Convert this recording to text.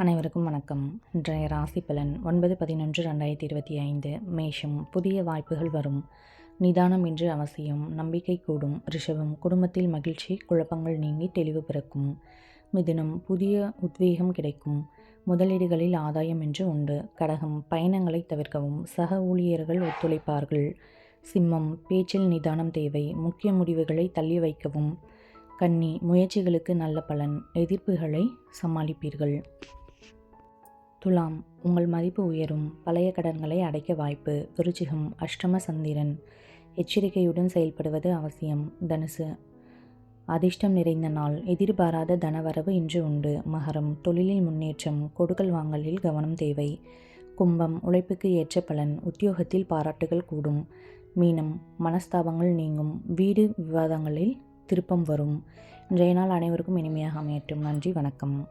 அனைவருக்கும் வணக்கம். இன்றைய ராசி பலன் ஒன்பது பதினொன்று ரெண்டாயிரத்தி இருபத்தி ஐந்து. மேஷம் புதிய வாய்ப்புகள் வரும். நிதானம் இன்று அவசியம் நம்பிக்கை கூடும். ரிஷபம் குடும்பத்தில் மகிழ்ச்சி குழப்பங்கள் நீங்கி தெளிவு பிறக்கும். மிதுனம் புதிய உத்வேகம் கிடைக்கும். முதலீடுகளில் ஆதாயம் என்று உண்டு. கடகம் பயணங்களை தவிர்க்கவும் சக ஊழியர்கள் ஒத்துழைப்பார்கள். சிம்மம் பேச்சில் நிதானம் தேவை. முக்கிய முடிவுகளை தள்ளி வைக்கவும். கன்னி முயற்சிகளுக்கு நல்ல பலன். எதிர்ப்புகளை சமாளிப்பீர்கள். துலாம் உங்கள் மதிப்பு உயரும் பழைய கடன்களை அடைக்க வாய்ப்பு விருச்சிகம் அஷ்டம சந்திரன். எச்சரிக்கையுடன் செயல்படுவது அவசியம். தனுசு. அதிர்ஷ்டம் நிறைந்த நாள். எதிர்பாராத தனவரவு இன்று உண்டு. மகரம். தொழிலில் முன்னேற்றம். கொடுக்கல் வாங்கலில் கவனம் தேவை. கும்பம். உழைப்புக்கு ஏற்ற பலன். உத்தியோகத்தில் பாராட்டுகள் கூடும். மீனம். மனஸ்தாபங்கள் நீங்கும். வீடு விவாதங்களில் திருப்பம் வரும். இன்றைய நாள் அனைவருக்கும் இனிமையாக அமையட்டும். நன்றி. வணக்கம்.